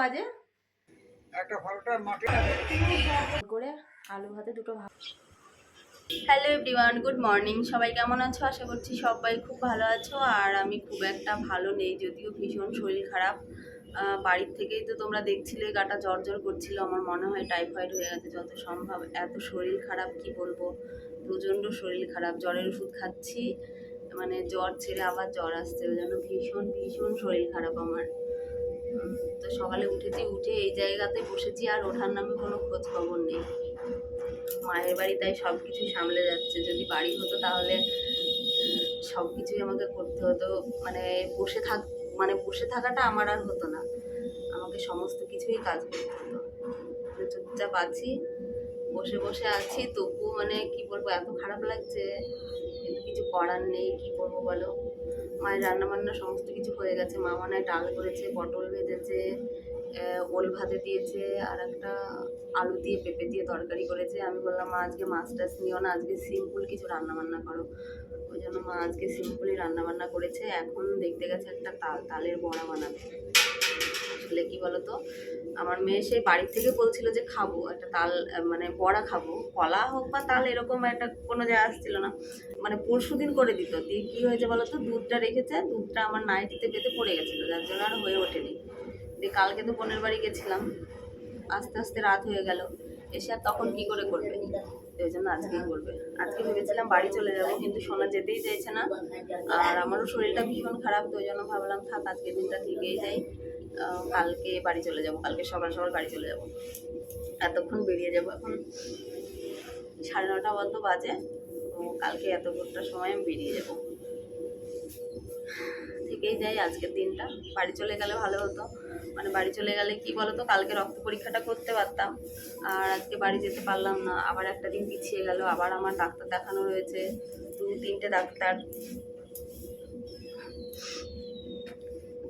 বাজে? একটা ফলটা করে আলু ভাতে দুটো ভাত। Hello everyone good morning. সবাই কেমন আছো? আশা করছি সবাই খুব ভালো আছো। আর আমি খুব একটা ভালো নেই যদিও ভীষণ শরীর খারাপ। বাড়ির থেকেই তো তোমরা দেখছিলে গাটা জ্বর জ্বর করছিল। আমার মনে হয় টাইফয়েড হয়ে গেছে যত সম্ভব। এত শরীর খারাপ কি বলব? প্রচণ্ড শরীর খারাপ। জ্বরের ওষুধ খাচ্ছি। মানে জ্বর ছেড়ে আবার জ্বর আসছে। ওই জন্য ভীষণ ভীষণ শরীর খারাপ আমার। তো সকালে উঠেছি, উঠে এই জায়গাতে বসেছি আর ওঠার নামে কোনো খোঁজ খবর নেই। মায়ের বাড়ি তাই সব কিছু সামলে যাচ্ছে। যদি বাড়ি হতো তাহলে সব কিছুই আমাকে করতে হতো। মানে বসে থাক মানে বসে থাকাটা আমার আর হতো না। আমাকে সমস্ত কিছুই কাজ করতে হতো। চুপচাপ আছি, বসে বসে আছি। তবুও মানে কি বলব, এত খারাপ লাগছে। কিন্তু কিছু করার নেই, কি করব বলো? মায়ের রান্নাবান্না সমস্ত কিছু হয়ে গেছে। মা মানে ডাল করেছে, পটল ভেজেছে ওল ভাতে দিয়েছে, আর একটা আলু দিয়ে পেঁপে দিয়ে তরকারি করেছে। আমি বললাম, মা, আজকে মাছ টাছ নিও না, আজকে সিম্পল কিছু রান্নাবান্না করো। ওই জন্য মা আজকে সিম্পলই রান্নাবান্না করেছে। এখন দেখতে গেছে একটা তাল, তালের বড়া বানাবে। আসলে কি বলতো? আমার মেয়ে সেই বাড়ির থেকে বলছিল যে খাব, একটা তাল মানে বড়া খাব। কলা হোক বা তাল, এরকম একটা কোনো জায়গা আসছিল না। মানে পরশু দিন করে দিত। দিয়ে কী হয়েছে বলতো? দুধটা রেখেছে, দুধটা আমার নাইটিতে পেতে পড়ে গেছিল, যার জন্য আর হয়ে ওঠেনি। দিয়ে কালকে তো বোনের বাড়ি গেছিলাম। আস্তে আস্তে রাত হয়ে গেল। এসে আর তখন কি করে করবে? ওই জন্য আজকেই করবে। আজকে ভেবেছিলাম বাড়ি চলে যাব, কিন্তু সোনা যেতেই চাইছে না। আর আমারও শরীরটা ভীষণ খারাপ, তো ওই জন্য ভাবলাম, থাক আজকের দিনটা থেকেই যাই। কালকে বাড়ি চলে যাব, কালকে সকাল সকাল বাড়ি চলে যাব। এতক্ষণ বেরিয়ে যাব এখন। সাড়ে নটা মতো বাজে, তো কালকে এত ভোরটার সময় আমি বেরিয়ে যাব। থেকেই যাই আজকের দিনটা। বাড়ি চলে গেলে ভালো হতো। মানে বাড়ি চলে গেলে কি বলতো, কালকে রক্ত পরীক্ষাটা করতে পারতাম। আর আজকে বাড়ি যেতে পারলাম না। আবার একটা দিন পিছিয়ে গেল, আবার আমার ডাক্তার দেখানো রয়েছে। দু, তিনটে ডাক্তার।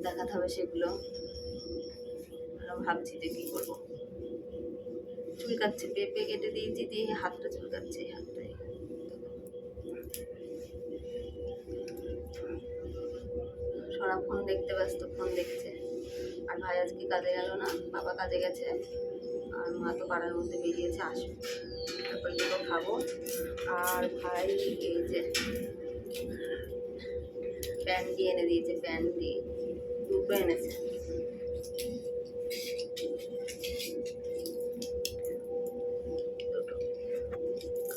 দেখাতে হবে সেগুলো। ভাবছি যে কী করব? চুলকাচ্ছে পেঁপে কেটে দিয়েছি, দিয়ে হাতটা চুলকাচ্ছে এই হাতটাই। সারা ফোন দেখতে ব্যস্ত, ফোন দেখছে। আর ভাই আজকে কাজে গেল না, বাবা কাজে গেছে। আর মা তো পাড়ার মধ্যে বেরিয়েছে আসবে তারপর দুটো খাব। আর ভাই এই যে দিয়ে এনে দিয়েছে প্যান্ট দিয়ে, দুটো এনেছে।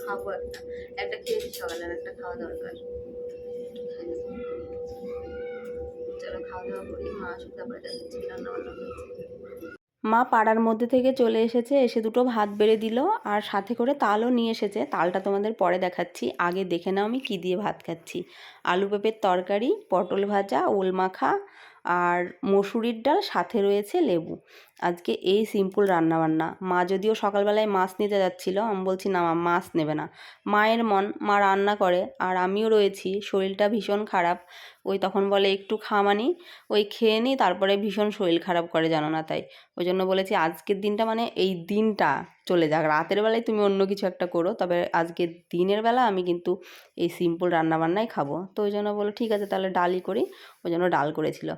খাব একটা। একটা খেয়েছি সকালে আর একটা খাওয়া দরকার। চলো খাওয়া দাওয়া করি, মা আসুক, তারপরে দেখাচ্ছি রান্না বান্না হয়েছে মা পাড়ার মধ্যে থেকে চলে এসেছে, এসে দুটো ভাত বেড়ে দিল আর সাথে করে তালও নিয়ে এসেছে। তালটা তোমাদের পরে দেখাচ্ছি। আগে দেখে নাও আমি কী দিয়ে ভাত খাচ্ছি। আলু পেঁপের তরকারি, পটল ভাজা, ওল মাখা আর মসুরির ডাল, সাথে রয়েছে লেবু। আজকে এই সিম্পল রান্নাবান্না। মা যদিও সকালবেলায় মাছ নিতে যাচ্ছিল, আমি বলছি, না মা, মাছ নেবে না। মায়ের মন, মা রান্না করে, আর আমিও রয়েছি, শরীরটা ভীষণ খারাপ। ওই তখন বলে, একটু খামানি। ওই খেয়ে নিই তারপরে ভীষণ শরীর খারাপ করে, জানো না তাই। ওই জন্য বলেছি, আজকের দিনটা মানে এই দিনটা চলে যাক। রাতের বেলায় তুমি অন্য কিছু একটা করো, তবে আজকের দিনের বেলা আমি কিন্তু এই সিম্পল রান্নাবান্নাই খাব। তো ওই জন্য বলো, ঠিক আছে, তাহলে ডালই করি। ওই জন্য ডাল করেছিল।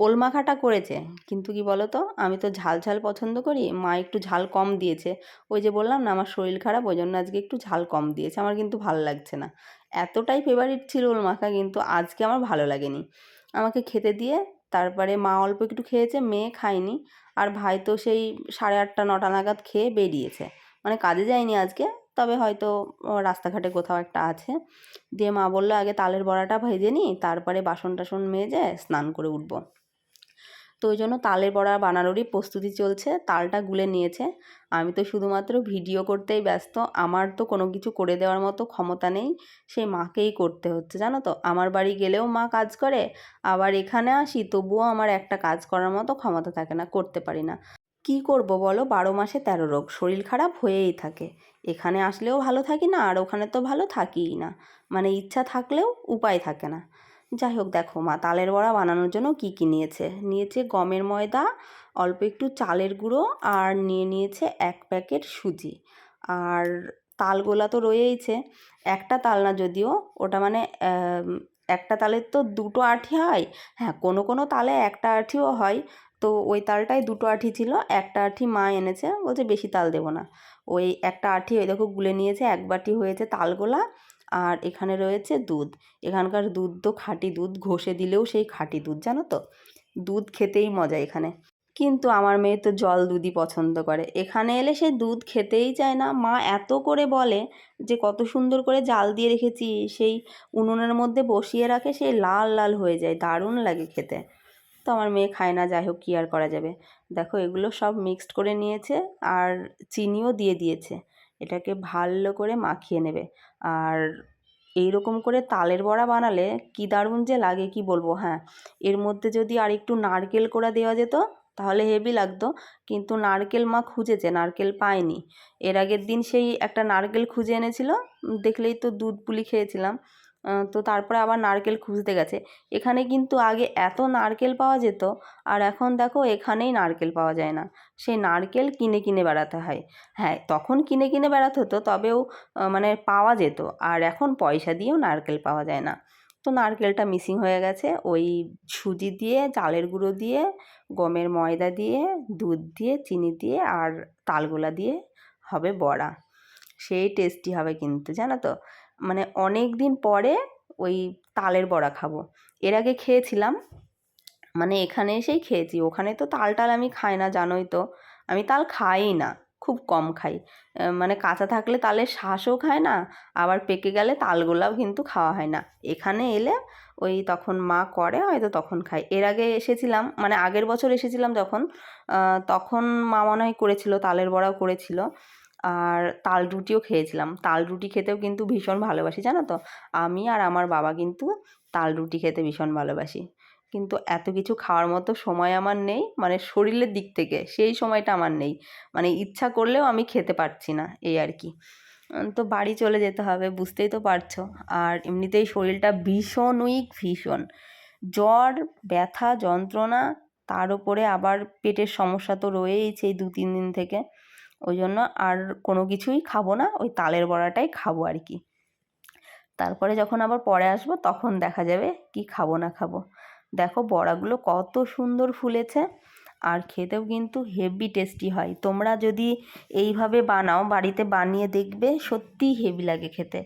ওল মাখাটা করেছে। কিন্তু কি বলো তো আমি তো ঝাল ঝাল পছন্দ করি, মা একটু ঝাল কম দিয়েছে। ওই যে বললাম না, আমার শরীর খারাপ, ওই জন্য আজকে একটু ঝাল কম দিয়েছে। আমার কিন্তু ভালো লাগছে না। এতটাই ফেভারিট ছিল ওল মাখা কিন্তু আজকে আমার ভালো লাগেনি। আমাকে খেতে দিয়ে তারপরে মা অল্প একটু খেয়েছে, মেয়ে খায়নি। আর ভাই তো সেই সাড়ে আটটা, নটা নাগাদ খেয়ে বেরিয়েছে। মানে কাজে যায়নি আজকে, তবে হয়তো রাস্তাঘাটে কোথাও একটা আছে। দিয়ে মা বলল, আগে তালের বড়াটা ভেজে নিই, তারপরে বাসন টাসন মেজে স্নান করে উঠবো। তো ওই জন্য তালের বড়া বানানোরই প্রস্তুতি চলছে, তালটা গুলে নিয়েছে। আমি তো শুধুমাত্র ভিডিও করতেই ব্যস্ত, আমার তো কোনো কিছু করে দেওয়ার মতো ক্ষমতা নেই, সেই মাকেই করতে হচ্ছে, জানো তো? আমার বাড়ি গেলেও মা কাজ করে, আবার এখানে আসি তবুও আমার একটা কাজ করার মতো ক্ষমতা থাকে না, করতে পারি না। কি করব বলো? বারো মাসে তেরো রোগ, শরীর খারাপ হয়েই থাকে। এখানে আসলেও ভালো থাকি না, আর ওখানে তো ভালো থাকিই না। মানে ইচ্ছা থাকলেও উপায় থাকে না। যাই হোক দেখো, মা তালের বড়া বানানোর জন্য কি কি নিয়েছে? নিয়েছে গমের ময়দা, অল্প একটু চালের গুঁড়ো আর নিয়ে নিয়েছে এক প্যাকেট সুজি। আর তালগোলা তো রয়েইছে। একটা তাল না যদিও, ওটা মানে একটা তালের তো দুটো আঠি হয়। হ্যাঁ কোনো কোনো তালে একটা আঠিও হয়। তো ওই তালটায় দুটো আঠি ছিল, একটা আঠি মা এনেছে, বলছে বেশি তাল দেবো না। ওই একটা আঠি ওই দেখো গুলে নিয়েছে, এক বাটি হয়েছে তালগোলা। আর এখানে রয়েছে দুধ। এখানকার দুধ তো খাঁটি দুধ, ঘষে দিলেও সেই খাঁটি দুধ, জানো তো? দুধ খেতেই মজা এখানে। কিন্তু আমার মেয়ে তো জল দুধই পছন্দ করে। এখানে এলে সে দুধ খেতেই চায় না। মা এত করে বলে যে কত সুন্দর করে জাল দিয়ে রেখেছি, সেই উনুনের মধ্যে বসিয়ে রাখে সেই লাল লাল হয়ে যায়, দারুণ লাগে খেতে। তো আমার মেয়ে খায় না, যাই হোক, কী আর করা যাবে? দেখো, এগুলো সব মিক্সড করে নিয়েছে আর চিনিও দিয়ে দিয়েছে। এটাকে ভালো করে মাখিয়ে নেবে। আর এই রকম করে তালের বড়া বানালে কি দারুণ যে লাগে, কি বলব? হ্যাঁ এর মধ্যে যদি আর একটু নারকেল কোড়া দেওয়া যেত, তাহলে হেভি লাগতো। কিন্তু নারকেল মা খুঁজেছে, নারকেল পায়নি। এর আগের দিন সেই একটা নারকেল খুঁজে এনেছিল, দেখলেই তো দুধ পুলি খেয়েছিলাম। তো তারপরে আবার নারকেল খুঁজতে গেছে। এখানে কিন্তু আগে এত নারকেল পাওয়া যেত, আর এখন দেখো এখানেই নারকেল পাওয়া যায় না। সেই নারকেল কিনে কিনে বেড়াতে হয়। হ্যাঁ তখন কিনে কিনে বেড়াতে হতো, তবেও মানে পাওয়া যেত, আর এখন পয়সা দিয়েও নারকেল পাওয়া যায় না। তো নারকেলটা মিসিং হয়ে গেছে। ওই সুজি দিয়ে, চালের গুঁড়ো দিয়ে, গমের ময়দা দিয়ে, দুধ দিয়ে, চিনি দিয়ে, আর তালগোলা দিয়ে হবে বড়া। সেই টেস্টি হবে কিন্তু, জানো তো? মানে অনেক দিন পরে ওই তালের বড়া খাব। এর আগে খেয়েছিলাম মানে এখানে এসেই খেয়েছি। ওখানে তো তাল টাল আমি খাই না, জানোই তো। আমি তাল খাইই না, খুব কম খাই। মানে কাঁচা থাকলে তালের শ্বাসও খায় না, আবার পেকে গেলে তালগোলাও কিন্তু খাওয়া হয় না। এখানে এলে ওই তখন মা করে, হয়তো তখন খাই এর আগে এসেছিলাম মানে আগের বছর এসেছিলাম যখন তখন মা মনে হয় করেছিল, তালের বড়াও করেছিল। আর তাল রুটিও খেয়েছিলাম। তাল রুটি খেতেও কিন্তু ভীষণ ভালোবাসি, জানো তো? আমি আর আমার বাবা কিন্তু তাল রুটি খেতে ভীষণ ভালোবাসি। কিন্তু এত কিছু খাওয়ার মতো সময় আমার নেই মানে শরীরের দিক থেকে সেই সময়টা আমার নেই। মানে ইচ্ছা করলেও আমি খেতে পারছি না, এই আর কি। তো বাড়ি চলে যেতে হবে, বুঝতেই তো পারছ। আর এমনিতেই শরীরটা ভীষণ উইক, ভীষণ। জ্বর, ব্যথা, যন্ত্রণা, তার উপরে আবার পেটের সমস্যা তো রয়েইছে এই দু তিন দিন থেকে। ওই জন্য আর কোনো কিছুই খাব না, ওই তালের বড়াটাই খাব আর কি। তারপরে যখন আবার পরে আসব, তখন দেখা যাবে কি খাব না খাব। দেখো বড়াগুলো কত সুন্দর ফুলেছে, আর খেতেও কিন্তু হেভি টেস্টি হয়। তোমরা যদি এইভাবে বানাও, বাড়িতে বানিয়ে দেখবে, সত্যিই হেভি লাগে খেতে।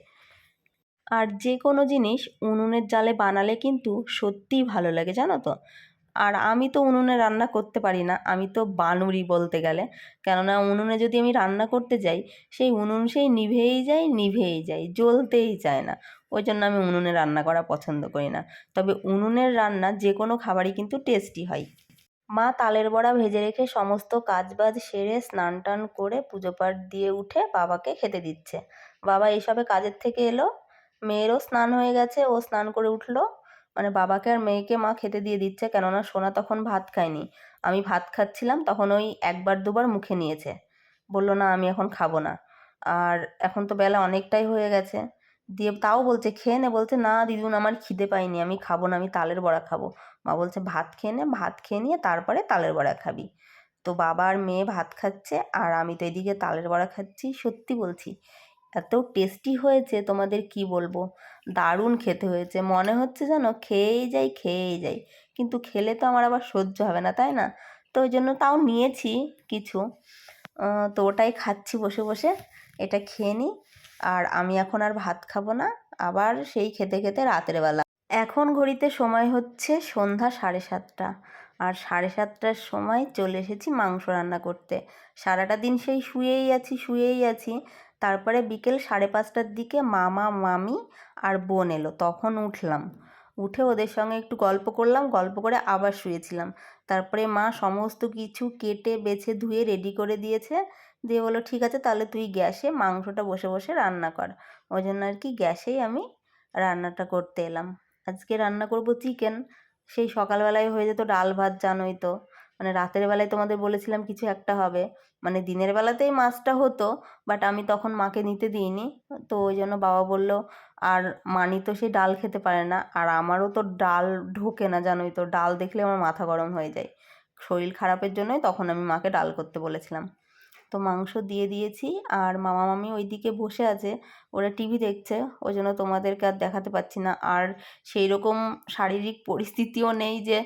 আর যে কোনো জিনিস উনুনের জালে বানালে কিন্তু সত্যিই ভালো লাগে, জানো তো? আর আমি তো উনুনে রান্না করতে পারি না। আমি তো বানুরি বলতে গেলে। কেননা উনুনে যদি আমি রান্না করতে যাই, সেই উনুন সেই নিভেই যায় নিভেই যায়, জ্বলতেই চায় না। ওই জন্য আমি উনুনে রান্না করা পছন্দ করি না। তবে উনুনের রান্না যে কোনো খাবারই কিন্তু টেস্টি হয়। মা তালের বড়া ভেজে রেখে সমস্ত কাজবাজ সেরে স্নান টান করে পুজো পাঠ দিয়ে উঠে বাবাকে খেতে দিচ্ছে। বাবা এসবে কাজের থেকে এলো। মেয়েরও স্নান হয়ে গেছে, ও স্নান করে উঠল। মানে বাবাকে আর মেয়েকে মা খেতে দিয়ে দিচ্ছে কেননা সোনা তখন ভাত খায়নি। আমি ভাত খাচ্ছিলাম, তখন ওই একবার দুবার মুখে নিয়েছে। বলল, না, আমি এখন খাব না। আর এখন তো বেলা অনেকটাই হয়ে গেছে। দিয়ে তাও বলছে, খেয়ে নে। বলছে, না, দিদুন, আমার খিদে পাইনি, আমি খাব না, আমি তালের বড়া খাব। মা বলছে, ভাত খেয়ে নে, ভাত খেয়ে নিয়ে তারপরে তালের বড়া খাবি। তো বাবা আর মেয়ে ভাত খাচ্ছে, আর আমি তো এদিকে তালের বড়া খাচ্ছি, সত্যি বলছি। এত টেস্টি হয়েছে তোমাদের কি বলব? দারুণ খেতে হয়েছে। মনে হচ্ছে যেন খেয়েই যাই খেয়েই যাই। কিন্তু খেলে তো আমার আবার সহ্য হবে না, তাই না? তো ওই জন্য তাও নিয়েছি কিছু। তো ওটাই খাচ্ছি বসে বসে। এটা খেয়ে নিই আর আমি এখন আর ভাত খাব না। আবার সেই খেতে খেতে রাতের বেলা। এখন ঘড়িতে সময় হচ্ছে সন্ধ্যা সাড়ে সাতটা। আর সাড়ে সাতটার সময় চলে এসেছি মাংস রান্না করতে। সারাটা দিন সেই শুয়েই আছি শুয়েই আছি। তারপরে বিকেল সাড়ে পাঁচটার দিকে মামা, মামি আর বোন এলো। তখন উঠলাম। উঠে ওদের সঙ্গে একটু গল্প করলাম, গল্প করে আবার শুয়েছিলাম। তারপরে মা সমস্ত কিছু কেটে, বেছে, ধুয়ে রেডি করে দিয়েছে। দিয়ে বলো ঠিক আছে, তাহলে তুই গ্যাসে মাংসটা বসে বসে রান্না কর। ওই জন্য আর কি গ্যাসেই আমি রান্নাটা করতে এলাম। আজকে রান্না করব চিকেন সেই সকালবেলায় হয়ে যেত ডাল ভাত, জানোই তো। মানে রাতের বেলায় তোমাদের বলেছিলাম কিছু একটা হবে। মানে দিনের বেলাতেই মাছটা হতো বাট আমি তখন মাকে নিতে দিইনি। তো ওই জন্য বাবা বলল, আর মানি তো সে ডাল খেতে পারে না, আর আমারও তো ডাল ঢোকে না, জানোই তো, ডাল দেখলে আমার মাথা গরম হয়ে যায়। শরীর খারাপের জন্যই তখন আমি মাকে ডাল করতে বলেছিলাম। তো মাংস দিয়ে দিয়েছি। আর মামা মামি ওইদিকে বসে আছে, ওরা টিভি দেখছে, ওই জন্য তোমাদেরকে আর দেখাতে পারছি না। আর সেই রকম শারীরিক পরিস্থিতিও নেই যে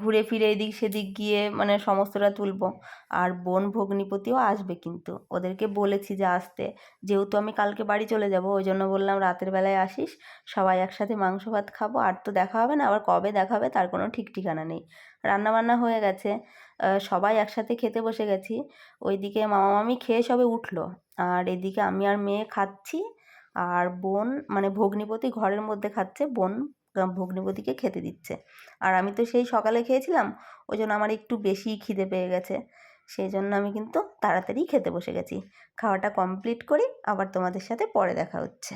ঘুরে ফিরে এদিক সেদিক গিয়ে মানে সমস্তটা তুলবো। আর বোন ভগ্নিপতিও আসবে কিন্তু। ওদেরকে বলেছি যে আসতে। যেহেতু আমি কালকে বাড়ি চলে যাব, ওই জন্য বললাম রাতের বেলায় আসিস, সবাই একসাথে মাংস ভাত খাব। আর তো দেখা হবে না, আবার কবে দেখা হবে তার কোনো ঠিক ঠিকানা নেই। রান্না বান্না হয়ে গেছে। সবাই একসাথে খেতে বসে গেছি। ওইদিকে মামা মামি খেয়ে সবে উঠল। আর এদিকে আমি আর মেয়ে খাচ্ছি। আর বোন মানে ভগ্নিপতি ঘরের মধ্যে খাচ্ছে। বোন ভগ্নিপতিকে খেতে দিচ্ছে। আর আমি তো সেই সকালে খেয়েছিলাম। ওই জন্য আমার একটু বেশিই খিদে পেয়ে গেছে। সেই জন্য আমি কিন্তু তাড়াতাড়ি খেতে বসে গেছি। খাওয়াটা কমপ্লিট করি। আবার তোমাদের সাথে পরে দেখা হচ্ছে।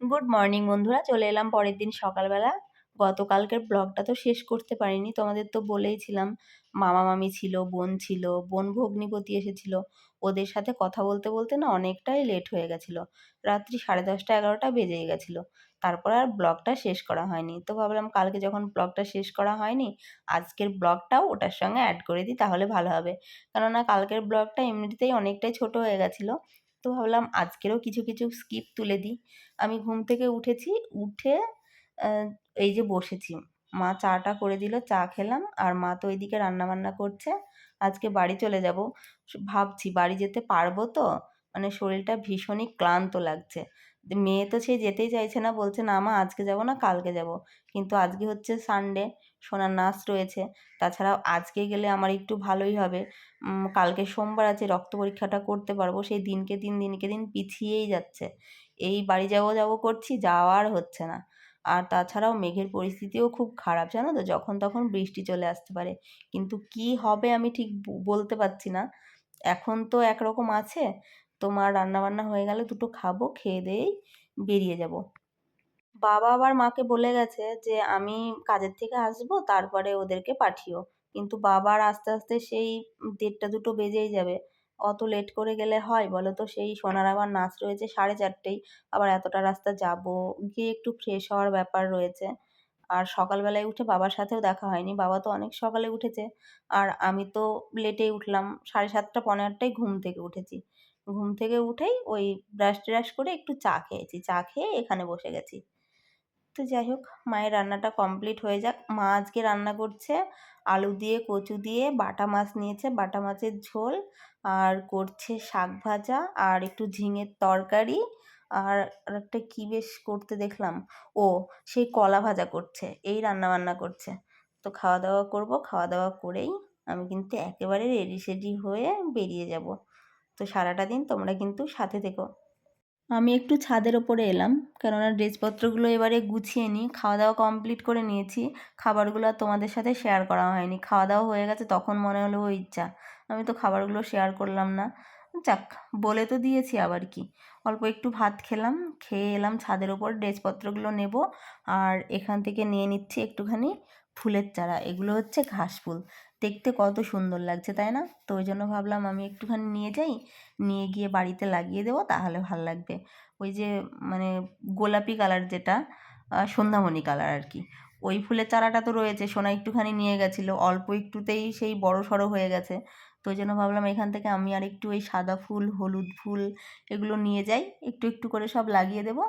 গুড মর্নিং বন্ধুরা। চলে এলাম পরের দিন সকালবেলা। গতকালকের ব্লগটা তো শেষ করতে পারিনি। তোমাদের তো বলেইছিলাম, মামা মামি ছিল, বোন ছিল, বোন ভগ্নিপতি এসেছিল। ওদের সাথে কথা বলতে বলতে না অনেকটাই লেট হয়ে গেছিল। রাত্রি সাড়ে দশটা এগারোটা বেজেই গেছিল। তারপর আর ব্লগটা শেষ করা হয়নি। তো ভাবলাম কালকে যখন ব্লগটা শেষ করা হয়নি, আজকের ব্লগটাও ওটার সঙ্গে অ্যাড করে দিই, তাহলে ভালো হবে। কেননা কালকের ব্লগটা এমনিতেই অনেকটাই ছোট হয়ে গেছিল। তো ভাবলাম আজকেরও কিছু কিছু স্কিপ তুলে দিই। আমি ঘুম থেকে উঠেছি, উঠে এই যে বসেছি। মা চাটা করে দিল, চা খেলাম, আর মা তো ওইদিকে রান্না বান্না করছে। আজকে বাড়ি চলে যাব। ভাবছি বাড়ি যেতে পারব তো? মানে শরীরটা ভীষণই ক্লান্ত লাগছে। মেয়ে তো সে যেতেই চাইছে না, বলছে, না মা, আজকে যাব না, কালকে যাব। কিন্তু আজকে হচ্ছে সানডে সোনার নাচ রয়েছে। তাছাড়াও আজকে গেলে আমার একটু ভালোই হবে। কালকে সোমবার আছে, রক্ত পরীক্ষাটা করতে পারব। সেই দিনকে দিন দিনকে দিন পিছিয়েই যাচ্ছে। এই বাড়ি যাব যাব করছি যাওয়ার হচ্ছে না। আর তাছাড়াও মেঘের পরিস্থিতিও খুব খারাপ, জানো তো? যখন তখন বৃষ্টি চলে আসতে পারে। কিন্তু কি হবে আমি ঠিক বলতে পারছি না। এখন তো একরকম আছে। তোমার রান্নাবান্না হয়ে গেলে দুটো খাব, খেয়ে দিয়েই বেরিয়ে যাব। বাবা আবার মাকে বলে গেছে যে, আমি কাজের থেকে আসব, তারপরে ওদেরকে পাঠিও। কিন্তু বাবার আস্তে আস্তে সেই দেড়টা দুটো বেজেই যাবে। অত লেট করে গেলে হয় বলো তো সেই সোনার আবার নাচ রয়েছে সাড়ে চারটেই, আবার এতটা রাস্তা যাব। গিয়ে একটু ফ্রেশ হওয়ার ব্যাপার রয়েছে। আর সকালবেলায় উঠে বাবার সাথেও দেখা হয়নি। বাবা তো অনেক সকালে উঠেছে। আর আমি তো লেটেই উঠলাম। সাড়ে সাতটা পনেরো আটটায় ঘুম থেকে উঠেছি। ঘুম থেকে উঠেই ওই ব্রাশ ট্রাশ করে একটু চা খেয়েছি। চা খেয়ে এখানে বসে গেছি। তো যাই হোক, মায়ের রান্নাটা কমপ্লিট হয়ে যাক। মা আজকে রান্না করছে আলু দিয়ে, কচু দিয়ে, বাটা মাছ নিয়েছে। বাটা মাছের ঝোল, আর করছে শাক ভাজা, আর একটু ঝিঙের তরকারি, আর একটা কী বেশ করতে দেখলাম? ও সেই কলা ভাজা করছে, এই রান্না বান্না করছে। তো খাওয়া দাওয়া করব খাওয়া দাওয়া করেই আমি কিন্তু একেবারে রেডি সেডি হয়ে বেরিয়ে যাব। তো সারাটা দিন তোমরা কিন্তু সাথে থেকো। আমি একটু ছাদের ওপরে এলাম, কেননা ড্রেসপত্রগুলো এবারে গুছিয়ে নিই। খাওয়া দাওয়া কমপ্লিট করে নিয়েছি, খাবারগুলো আর তোমাদের সাথে শেয়ার করা হয়নি। খাওয়া দাওয়া হয়ে গেছে, তখন মনে হলো ও ইচ্ছা আমি তো খাবারগুলো শেয়ার করলাম না। যাক, বলে তো দিয়েছি আবার কি। অল্প একটু ভাত খেলাম, খেয়ে এলাম ছাদের ওপর, ড্রেসপত্রগুলো নেব আর এখান থেকে নিয়ে নিচ্ছি একটুখানি ফুলের চারা। এগুলো হচ্ছে ঘাস ফুল। দেখতে কত সুন্দর লাগছে, তাই না? তো ওই জন্য ভাবলাম আমি একটুখানি নিয়ে যাই, নিয়ে গিয়ে বাড়িতে লাগিয়ে দেবো, তাহলে ভালো লাগবে। ওই যে মানে গোলাপি কালার যেটা সন্ধ্যামণি কালার আর কি। ওই ফুলের চারাটা তো রয়েছে, সোনা একটুখানি নিয়ে গেছিল, অল্প একটুতেই সেই বড় সড়ো হয়ে গেছে। তো ওই জন্য ভাবলাম এখান থেকে আমি আর একটু ওই সাদা ফুল, হলুদ ফুল এগুলো নিয়ে যাই, একটু একটু করে সব লাগিয়ে দেবো।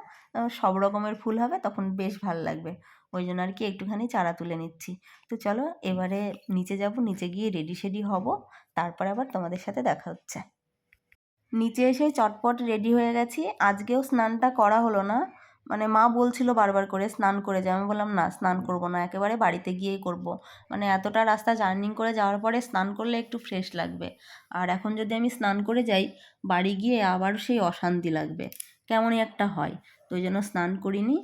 সব রকমের ফুল হবে, তখন বেশ ভালো লাগবে। ওই জন্য আর কি একটুখানি চারা তুলে নিচ্ছি। তো চলো এবারে নিচে যাব, নিচে গিয়ে রেডি সেডি হব, তারপরে আবার তোমাদের সাথে দেখা হচ্ছে। নিচে এসে চটপট রেডি হয়ে গেছি। আজকেও স্নানটা করা হলো না। মানে মা বলছিল বারবার করে স্নান করে যাও আমি বললাম, না, স্নান করব না। একেবারে বাড়িতে গিয়েই করব। মানে এতটা রাস্তা জার্নি করে যাওয়ার পরে স্নান করলে একটু ফ্রেশ লাগবে। আর এখন যদি আমি স্নান করে যাই, বাড়ি গিয়ে আবার সেই অশান্তি লাগবে। কেমনই একটা হয়। তো জন্য স্নান করিনি।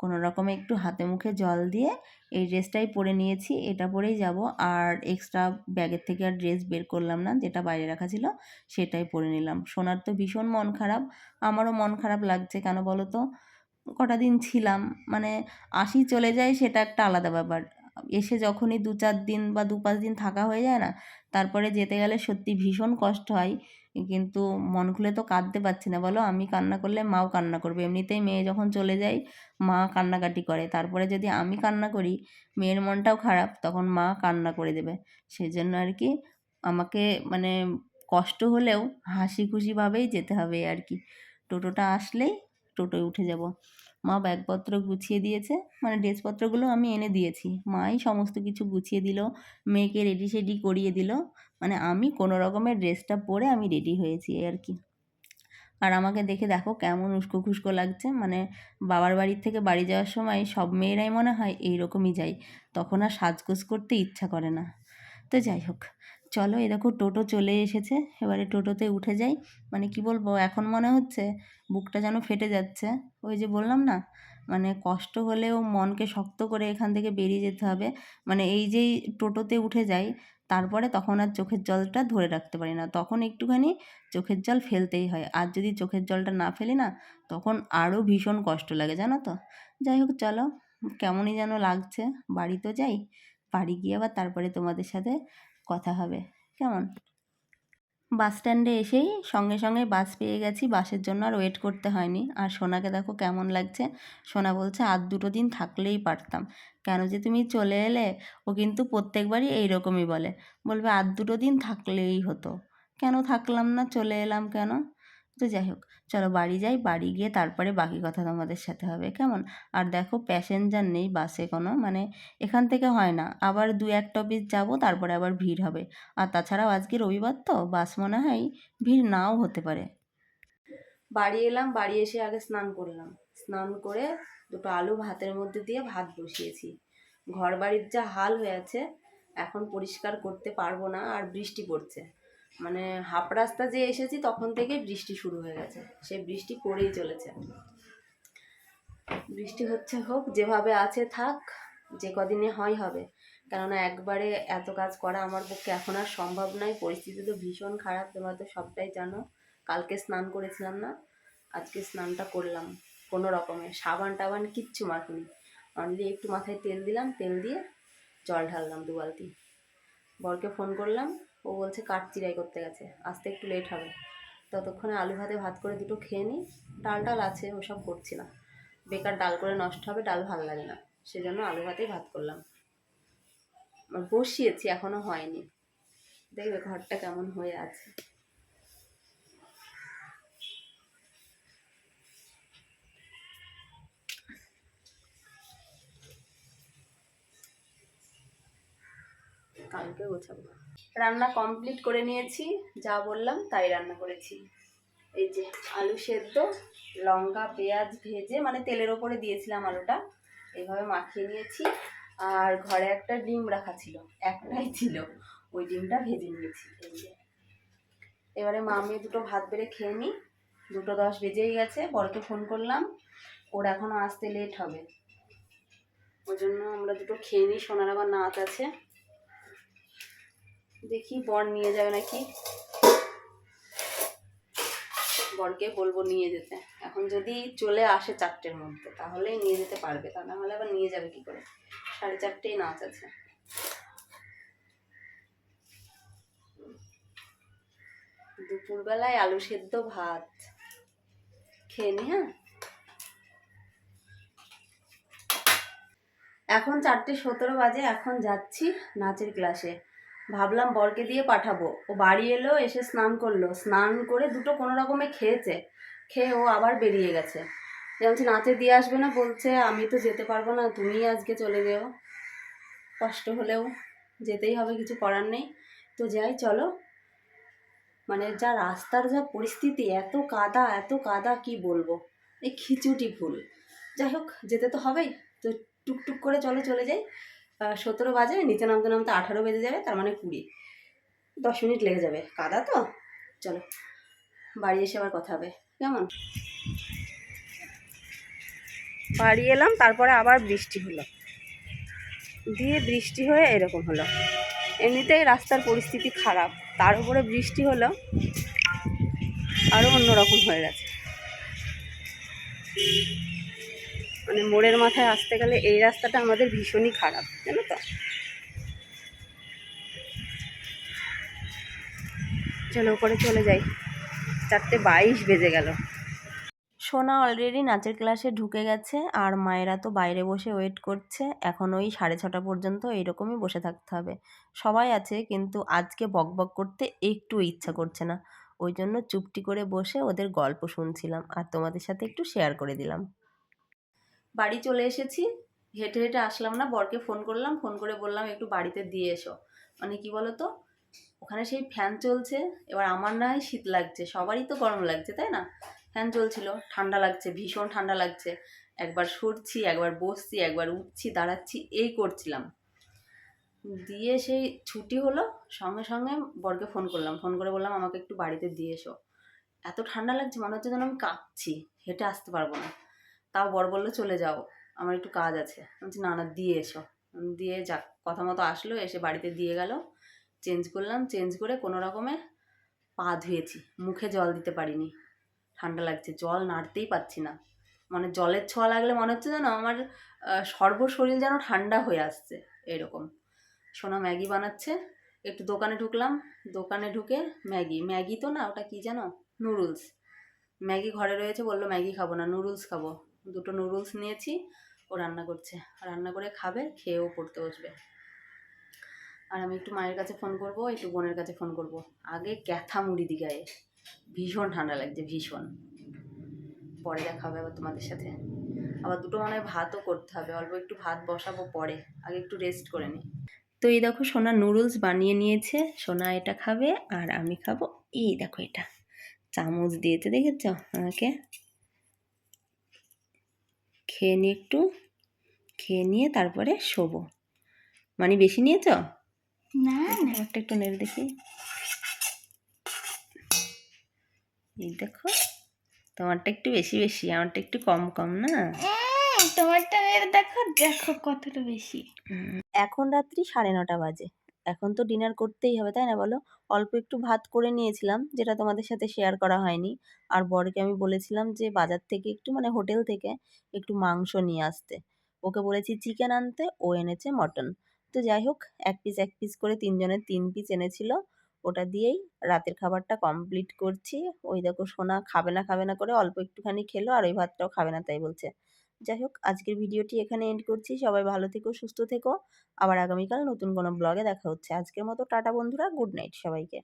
কোনো রকমে একটু হাতে মুখে জল দিয়ে এই ড্রেসটাই পরে নিয়েছি, এটা পরেই যাব। আর এক্সট্রা ব্যাগের থেকে আর ড্রেস বের করলাম না, যেটা বাইরে রাখা ছিল, সেটাই পরে নিলাম। সোনার তো ভীষণ মন খারাপ, আমারও মন খারাপ লাগছে কেন বলো তো? কটা দিন ছিলাম মানে আসি চলে যায় সেটা একটা আলাদা ব্যাপার। এসে যখনই দু চার দিন বা দু পাঁচ দিন থাকা হয়ে যায় না তারপরে যেতে গেলে সত্যি ভীষণ কষ্ট হয়। কিন্তু মন খুলে তো কাঁদতে পারছি না। বলো, আমি কান্না করলে মাও কান্না করবে। এমনিতেই মেয়ে যখন চলে যায়, মা কান্নাকাটি করে। তারপরে যদি আমি কান্না করি, মেয়ের মনটাও খারাপ, তখন মা কান্না করে দেবে। সেই জন্য আর কি আমাকে মানে কষ্ট হলেও হাসি খুশিভাবেই যেতে হবে আর কি। টোটোটা আসলেই টোটোয় উঠে যাব। মা ব্যাগপত্র গুছিয়ে দিয়েছে। মানে ড্রেসপত্রগুলো আমি এনে দিয়েছি। মাই সমস্ত কিছু গুছিয়ে দিল, মেয়েকে রেডি সেডি করিয়ে দিল। মানে আমি কোনো রকমের ড্রেসটা পরে আমি রেডি হয়েছি আর কি আর আমাকে দেখে দেখো কেমন উস্কো খুস্কো লাগছে। মানে বাবার বাড়ির থেকে বাড়ি যাওয়ার সময় সব মেয়েরাই মনে হয় এইরকমই যায়। তখন আর সাজগোজ করতে ইচ্ছা করে না। তো যাই হোক। চলো এই দেখো টোটো চলে এসেছে, এবারে টোটোতে উঠে যাই। মানে কি বলব, এখন মনে হচ্ছে বুকটা যেন ফেটে যাচ্ছে। ওই যে বললাম না মানে কষ্ট হলেও মনকে শক্ত করে এখান থেকে বেরিয়ে যেতে হবে। মানে এই যেই টোটোতে উঠে যাই, তারপরে তখন আর চোখের জলটা ধরে রাখতে পারি না। তখন একটুখানি চোখের জল ফেলতেই হয়। আর যদি চোখের জলটা না ফেলি না, তখন আরও ভীষণ কষ্ট লাগে, জানো তো? যাই হোক, চলো। কেমনই যেন লাগছে। বাড়ি তো যাই, বাড়ি গিয়ে আবার তারপরে তোমাদের সাথে কথা হবে। কেমন? বাস স্ট্যান্ডে এসেই সঙ্গে সঙ্গে বাস পেয়ে গেছি। বাসের জন্য আর ওয়েট করতে হয়নি। আর সোনাকে দেখো কেমন লাগছে। সোনা বলছে, আর দুটো দিন থাকলেই পারতাম। কেন যে তুমি চলে এলে, ও কিন্তু প্রত্যেকবারই এইরকমই বলে। বলবে, আর দুটো দিন থাকলেই হতো। কেন থাকলাম না? চলে এলাম কেন? তো যাই হোক, চলো বাড়ি যাই, বাড়ি গিয়ে তারপরে বাকি কথা তোমাদের সাথে হবে, কেমন? আর দেখো প্যাসেঞ্জার নেই বাসে কোনো মানে এখান থেকে হয় না, আবার দু এক টপিস যাব, তারপরে আবার ভিড় হবে। আর তাছাড়াও আজকে রবিবার তো বাস মনে হয় ভিড় নাও হতে পারে। বাড়ি এলাম, বাড়ি এসে আগে স্নান করলাম। স্নান করে দুটো আলু ভাতের মধ্যে দিয়ে ভাত বসিয়েছি। ঘর বাড়ির যা হাল হয়ে আছে, এখন পরিষ্কার করতে পারব না, আর বৃষ্টি পড়ছে। মানে হাফ রাস্তা যে এসেছি তখন থেকে বৃষ্টি শুরু হয়ে গেছে। সে বৃষ্টি পড়েই চলেছে। বৃষ্টি হচ্ছে হোক, যেভাবে আছে থাক, যে কদিনে হয় হবে। কেননা একবারে এত কাজ করা আমার পক্ষে এখন আর সম্ভব নয়। পরিস্থিতি তো ভীষণ খারাপ, তোমরা তো সবটাই জানো। কালকে স্নান করেছিলাম না, আজকে স্নানটা করলাম কোনো রকমে। সাবান টাবান কিচ্ছু মাখিনি। অনলি একটু মাথায় তেল দিলাম, তেল দিয়ে জল ঢাললাম দু বালতি। বরকে ফোন করলাম ও বলছে কাঠ চিরাই করতে গেছে। আসতে একটু লেট হবে। ততক্ষণে আলু ভাতে ভাত করে দুটো খেয়ে নিই। ডাল ডাল আছে ওসব করছি না। বেকার ডাল করে নষ্ট হবে, ডাল ভালো লাগে না। সেজন্য আলু ভাতেই ভাত করলাম। বসিয়েছি এখনও হয়নি। দেখবে ঘরটা কেমন হয়ে আছে। কালকে গোছাবো। রান্না কমপ্লিট করে নিয়েছি, যা বললাম তাই রান্না করেছি। এই যে আলু সেদ্ধ, লঙ্কা, পেঁয়াজ ভেজে মানে তেলের ওপরে দিয়েছিলাম আলুটা, এইভাবে মাখিয়ে নিয়েছি। আর ঘরে একটা ডিম রাখা ছিল, একটাই ছিল, ওই ডিমটা ভেজে নিয়েছি, এই যে। এবারে মা, আমি দুটো ভাত বেড়ে খেয়ে নিই, দুটো দশ বেজেই গেছে, বরকে ফোন করলাম, ওর এখনও আসতে লেট হবে। ওই জন্য আমরা দুটো খেয়ে নিই, সোনার আবার নাচ আছে। দেখি, বর নিয়ে যাবে নাকি? বরকে বলব নিয়ে যেতে। এখন যদি চলে আসে চারটের মধ্যে, তাহলেই নিয়ে যেতে পারবে। তা না হলে আবার নিয়ে যাবে কি করে? সাড়ে চারটেই নাচ আছে। দুপুরবেলায় আলু সেদ্ধ ভাত। খেয়ে নি হ্যাঁ? এখন চারটে সতেরো বাজে, এখন যাচ্ছি নাচের ক্লাসে ভাবলাম বরকে দিয়ে পাঠাবো। ও বাড়ি এলো, এসে স্নান করল। স্নান করে দুটো কোনো রকমে খেয়েছে। খেয়ে ও আবার বেরিয়ে গেছে। বলছে নাচে দিয়ে আসবে না? বলছে, আমি তো যেতে পারব না, তুমিই আজকে চলে যেও। কষ্ট হলেও যেতেই হবে, কিছু করার নেই। তো যাই, চলো। মানে যা রাস্তার যা পরিস্থিতি, এত কাদা এত কাদা, কি বলব? এই খিচুটি ফুল। যাই হোক, যেতে তো হবেই। তো টুকটুক করে চলো, চলে যাই। সতেরো বাজে, নিচে নামতে নামতে আঠারো বেজে যাবে, তার মানে কুড়ি। দশ মিনিট লেগে যাবে। কাদা তো? চলো, বাড়ি এসে আবার কথা হবে। কেমন? বাড়ি এলাম, তারপরে আবার বৃষ্টি হলো। দিয়ে বৃষ্টি হয়ে এরকম হলো। এমনিতেই রাস্তার পরিস্থিতি খারাপ। তার উপরে বৃষ্টি হলো আরও অন্যরকম হয়ে গেছে। মানে মোড়ের মাথায় আসতে গেলে এই রাস্তাটা আমাদের ভীষণই খারাপ, জানো তো? চলো ওপরে চলে যাই। চারটে বাইশ বেজে গেল। সোনা অলরেডি নাচের ক্লাসে ঢুকে গেছে, আর মায়েরা তো বাইরে বসে ওয়েট করছে। এখন ওই সাড়ে ছটা পর্যন্ত এইরকমই বসে থাকতে হবে। সবাই আছে, কিন্তু আজকে বক বক করতে একটু ইচ্ছা করছে না। ওই জন্য চুপটি করে বসে ওদের গল্প শুনছিলাম, আর তোমাদের সাথে একটু শেয়ার করে দিলাম। বাড়ি চলে এসেছি। হেঁটে হেঁটে আসলাম না, বরকে ফোন করলাম ফোন করে বললাম, একটু বাড়িতে দিয়ে এসো। মানে কি বলো তো ওখানে সেই ফ্যান চলছে, এবার আমার না হয় শীত লাগছে, সবারই তো গরম লাগছে, তাই না? ফ্যান চলছিল, ঠান্ডা লাগছে, ভীষণ ঠান্ডা লাগছে। একবার সরছি একবার বসছি, একবার উঠছি, দাঁড়াচ্ছি, এই করছিলাম। দিয়ে সেই ছুটি হলো, সঙ্গে সঙ্গে বরকে ফোন করলাম ফোন করে বললাম, আমাকে একটু বাড়িতে দিয়ে এসো। এত ঠান্ডা লাগছে, মনে হচ্ছে যেন আমি কাঁপছি, হেঁটে আসতে পারব না। তাও বর বলল, চলে যাও, আমার একটু কাজ আছে। বলছি, না না, দিয়ে এসো। দিয়ে যাক, কথা মতো আসলো, এসে বাড়িতে দিয়ে গেল। চেঞ্জ করলাম, চেঞ্জ করে কোনো রকমে পা ধুয়েছি, মুখে জল দিতে পারিনি। ঠান্ডা লাগছে, জল নাড়তেই পাচ্ছি না। মানে জলের ছোঁয়া লাগলে মনে হচ্ছে যেন আমার সর্বশরীর যেন ঠান্ডা হয়ে আসছে, এরকম। সোনা ম্যাগি বানাচ্ছে, একটু দোকানে ঢুকলাম, দোকানে ঢুকে ম্যাগি ম্যাগি তো না, ওটা কি জানো নুডলস। ম্যাগি ঘরে রয়েছে, বলল, ম্যাগি খাব না, নুডলস খাব। দুটো নুডলস নিয়েছি, ও রান্না করছে। রান্না করে খাবে, খেয়েও পড়তে বসবে। আর আমি একটু মায়ের কাছে ফোন করব, একটু বোনের কাছে ফোন করব। আগে ক্যাথা মুড়ি দি গায়ে। ভীষণ ঠান্ডা লাগছে, ভীষণ। পরে দেখা হবে আবার তোমাদের সাথে। আবার দুটো মনে ভাতও করতে হবে, অল্প একটু ভাত বসাবো পরে। আগে একটু রেস্ট করে নিই তো এই দেখো সোনা নুডলস বানিয়ে নিয়েছে, সোনা এটা খাবে আর আমি খাব। এই দেখো এটা। চামচ দিয়েছে, দেখেছ আমাকে? খেয়ে নিয়ে একটু খেয়ে নিয়ে তারপরে শোবো। মানে বেশি নিয়েছ? না একটা একটু নেড়ে দেখি। এই দেখো তোমারটা একটু বেশি বেশি আমারটা একটু কম কম না? তোমারটা দেখো দেখো কতটা বেশি। এখন রাত্রি সাড়ে নটা বাজে। এখন তো ডিনার করতেই হবে, তাই না বলো? অল্প একটু ভাত করে নিয়েছিলাম, যেটা তোমাদের সাথে শেয়ার করা হয়নি। আর বরকে আমি বলেছিলাম যে বাজার থেকে একটু মানে হোটেল থেকে একটু মাংস নিয়ে আসতে। ওকে বলেছি চিকেন আনতে, ও এনেছে মটন তো যাই হোক, এক পিস এক পিস করে তিনজনের তিন পিস এনেছিল। ওটা দিয়েই রাতের খাবারটা কমপ্লিট করছি। ওই দেখো সোনা খাবে না খাবে না করে অল্প একটুখানি খেলো, আর ওই ভাতটাও খাবে না, তাই বলছে। যাই হোক, আজকের ভিডিওটি এখানে এন্ড করছি। সবাই ভালো থেকো, সুস্থ থেকো। আবার আগামীকাল নতুন কোনো ব্লগে দেখা হচ্ছে। আজকের মতো টাটা বন্ধুরা গুড নাইট সবাইকে।